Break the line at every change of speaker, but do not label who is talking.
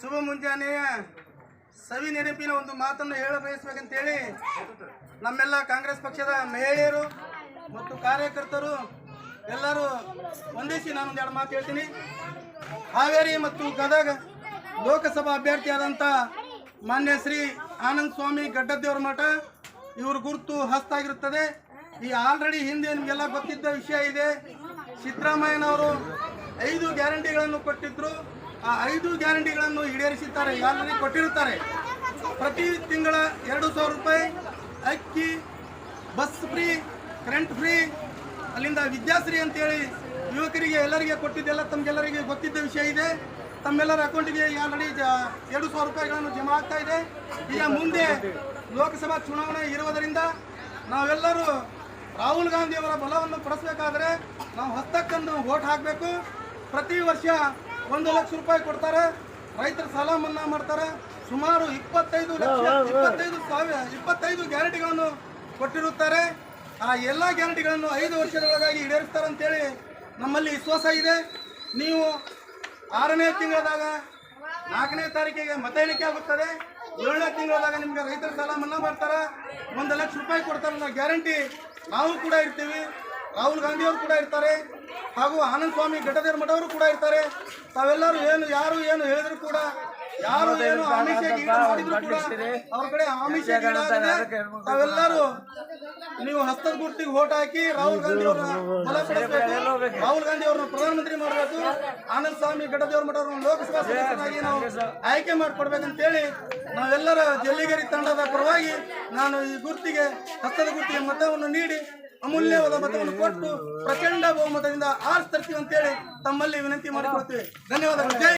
ಶುಭ ಮುಂಜಾನೆಯ ಸವಿ ನೆನಪಿನ ಒಂದು ಮಾತನ್ನು ಹೇಳ ಬಯಸ್ಬೇಕಂತೇಳಿ ನಮ್ಮೆಲ್ಲ ಕಾಂಗ್ರೆಸ್ ಪಕ್ಷದ ಮಹಿಳೆಯರು ಮತ್ತು ಕಾರ್ಯಕರ್ತರು ಎಲ್ಲರೂ ಒಂದಿಸಿ ನಾನು ಎರಡು ಮಾತು ಹೇಳ್ತೀನಿ. ಹಾವೇರಿ ಮತ್ತು ಗದಗ ಲೋಕಸಭಾ ಅಭ್ಯರ್ಥಿಯಾದಂಥ ಮಾನ್ಯ ಶ್ರೀ ಆನಂದ ಸ್ವಾಮಿ ಗಡ್ಡದೇವರ ಮಠ ಇವ್ರ ಗುರುತು ಹಸ್ತಾಗಿರುತ್ತದೆ. ಈ ಆಲ್ರೆಡಿ ಹಿಂದೆ ನಿಮಗೆಲ್ಲ ಗೊತ್ತಿದ್ದ ವಿಷಯ ಇದೆ. ಸಿದ್ದರಾಮಯ್ಯನವರು ಐದು ಗ್ಯಾರಂಟಿಗಳನ್ನು ಕೊಟ್ಟಿದ್ರು. ಆ ಐದು ಗ್ಯಾರಂಟಿಗಳನ್ನು ಈಡೇರಿಸಿದ್ದಾರೆ ಆಲ್ರೆಡಿ ಕೊಟ್ಟಿರುತ್ತಾರೆ. ಪ್ರತಿ ತಿಂಗಳ ಎರಡು ಸಾವಿರ ರೂಪಾಯಿ ಅಕ್ಕಿ ಬಸ್ ಫ್ರೀ ಕರೆಂಟ್ ಫ್ರೀ ಅಲ್ಲಿಂದ ವಿದ್ಯಾಶ್ರೀ ಅಂತೇಳಿ ಯುವಕರಿಗೆ ಎಲ್ಲರಿಗೆ ಕೊಟ್ಟಿದ್ದೆಲ್ಲ ತಮಗೆಲ್ಲರಿಗೆ ಗೊತ್ತಿದ್ದ ವಿಷಯ ಇದೆ. ತಮ್ಮೆಲ್ಲರ ಅಕೌಂಟಿಗೆ ಆಲ್ರೆಡಿ ಎರಡು ಸಾವಿರ ರೂಪಾಯಿಗಳನ್ನು ಜಮಾ ಆಗ್ತಾ ಇದೆ. ಈಗ ಮುಂದೆ ಲೋಕಸಭಾ ಚುನಾವಣೆ ಇರುವುದರಿಂದ ನಾವೆಲ್ಲರೂ ರಾಹುಲ್ ಗಾಂಧಿಯವರ ಬಲವನ್ನು ಪಡಿಸ್ಬೇಕಾದ್ರೆ ನಾವು ಹಸ್ತಕ್ಕಂದು ವೋಟ್ ಹಾಕಬೇಕು. ಪ್ರತಿ ವರ್ಷ ಒಂದು ಲಕ್ಷ ರೂಪಾಯಿ ಕೊಡ್ತಾರೆ. ರೈತರ ಸಾಲ ಮನ್ನಾ ಮಾಡ್ತಾರೆ. ಸುಮಾರು ಇಪ್ಪತ್ತೈದು ಲಕ್ಷ ಇಪ್ಪತ್ತೈದು ಸಾವಿರ ಇಪ್ಪತ್ತೈದು ಗ್ಯಾರಂಟಿಗಳನ್ನು ಕೊಟ್ಟಿರುತ್ತಾರೆ. ಆ ಎಲ್ಲ ಗ್ಯಾರಂಟಿಗಳನ್ನು ಐದು ವರ್ಷದೊಳಗಾಗಿ ಈಡೇರಿಸ್ತಾರೆ ಅಂತೇಳಿ ನಮ್ಮಲ್ಲಿ ವಿಶ್ವಾಸ ಇದೆ. ನೀವು ಆರನೇ ತಿಂಗಳದಾಗ ನಾಲ್ಕನೇ ತಾರೀಕಿಗೆ ಮತ ಎಣಿಕೆ ಆಗುತ್ತದೆ. ಏಳನೇ ತಿಂಗಳದಾಗ ನಿಮ್ಗೆ ರೈತರ ಸಾಲ ಮನ್ನಾ ಮಾಡ್ತಾರೆ. ಒಂದು ಲಕ್ಷ ರೂಪಾಯಿ ಕೊಡ್ತಾರಲ್ಲ ಗ್ಯಾರಂಟಿ ನಾವು ಕೂಡ ಇರ್ತೀವಿ. ರಾಹುಲ್ ಗಾಂಧಿ ಅವರು ಕೂಡ ಇರ್ತಾರೆ. ಹಾಗೂ ಆನಂದ ಸ್ವಾಮಿ ಘಟದೇರ್ ಮಠವರು ಕೂಡ ಇರ್ತಾರೆ. ತಾವೆಲ್ಲರೂ ಏನು ಯಾರು ಏನು ಹೇಳಿದ್ರು ಕೂಡ ಯಾರು ಏನು ಆಮಿಷ ಮಾಡಿದ್ರು ಕೂಡ ಅವ್ರ ಕಡೆ ಆಮಿಷ ತಾವೆಲ್ಲರೂ ನೀವು ಹಸ್ತದ ಗುರ್ತಿಗೆ ಓಟ್ ಹಾಕಿ ರಾಹುಲ್ ಗಾಂಧಿ ಅವ್ರನ್ನ ರಾಹುಲ್ ಗಾಂಧಿ ಅವ್ರನ್ನ ಪ್ರಧಾನಮಂತ್ರಿ ಮಾಡಬೇಕು. ಆನಂದ ಸ್ವಾಮಿ ಘಟದೇವ್ರ ಮಠ ಅವ್ರನ್ನ ಲೋಕಸಭಾ ಸದಸ್ಯರಾಗಿ ನಾವು ಆಯ್ಕೆ ಮಾಡಿಕೊಡ್ಬೇಕಂತೇಳಿ ನಾವೆಲ್ಲರ ಜಲ್ಲಿಗೇರಿ ತಂಡದ ಪರವಾಗಿ ನಾನು ಈ ಗುರ್ತಿಗೆ ಹಸ್ತದ ಗುರ್ತಿಗೆ ಮತವನ್ನು ನೀಡಿ ಅಮೂಲ್ಯವಾದ ಮತವನ್ನು ಕೊಟ್ಟು ಪ್ರಚಂಡ ಬಹುಮತದಿಂದ ಆರಿಸ್ತರ್ತೀವಿ ಅಂತೇಳಿ ತಮ್ಮಲ್ಲಿ ವಿನಂತಿ ಮಾಡಿಕೊಡ್ತೀವಿ ಧನ್ಯವಾದಗಳು. ಜೈ